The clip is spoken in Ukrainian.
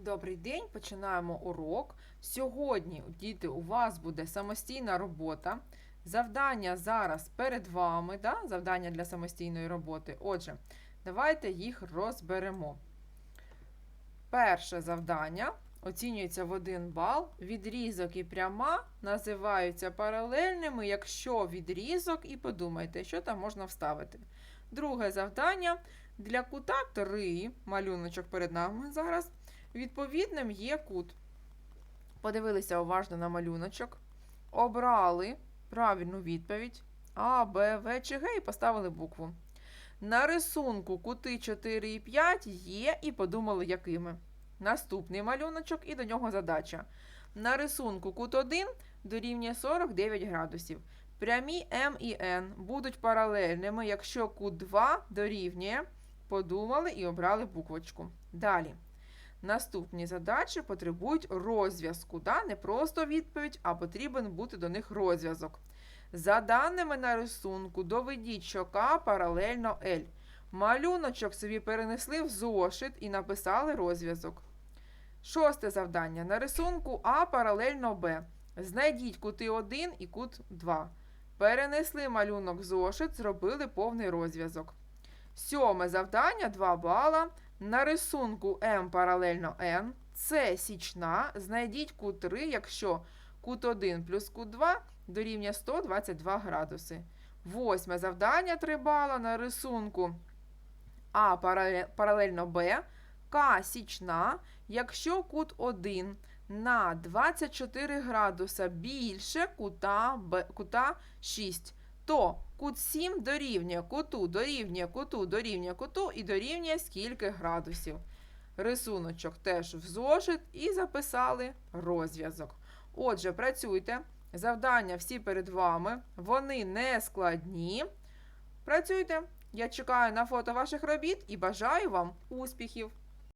Добрий день, починаємо урок. Сьогодні, діти, у вас буде самостійна робота. Завдання зараз перед вами, да? завдання для самостійної роботи. Отже, давайте їх розберемо. Перше завдання оцінюється в 1 бал. Відрізок і пряма називаються паралельними, якщо відрізок, і подумайте, що там можна вставити. Друге завдання для кута 3, малюночок перед нами зараз. Відповідним є кут. Подивилися уважно на малюночок, обрали правильну відповідь А, Б, В чи Г і поставили букву. На рисунку кути 4 і 5 є і подумали, якими. Наступний малюночок і до нього задача. На рисунку кут 1 дорівнює 49 градусів. Прямі М і Н будуть паралельними, якщо кут 2 дорівнює, подумали і обрали буквочку. Далі. Наступні задачі потребують розв'язку. Да? Не просто відповідь, а потрібен бути до них розв'язок. За даними на рисунку, доведіть, що К паралельно L. Малюночок собі перенесли в зошит і написали розв'язок. Шосте завдання. На рисунку А паралельно Б. Знайдіть кути 1 і кут 2. Перенесли малюнок в зошит, зробили повний розв'язок. Сьоме завдання 2 бала. На рисунку М паралельно N. Це січна. Знайдіть кут 3, якщо кут 1 плюс кут 2 дорівнює 122 градуси. Восьме завдання 3 бала. На рисунку А паралельно Б. К січна. Якщо кут 1 на 24 градуса більше кута, Б, кута 6, то кут 7 дорівнює куту, дорівнює куту, дорівнює куту і дорівнює скільки градусів. Рисуночок теж в зошит і записали розв'язок. Отже, працюйте. Завдання всі перед вами. Вони не складні. Працюйте. Я чекаю на фото ваших робіт і бажаю вам успіхів!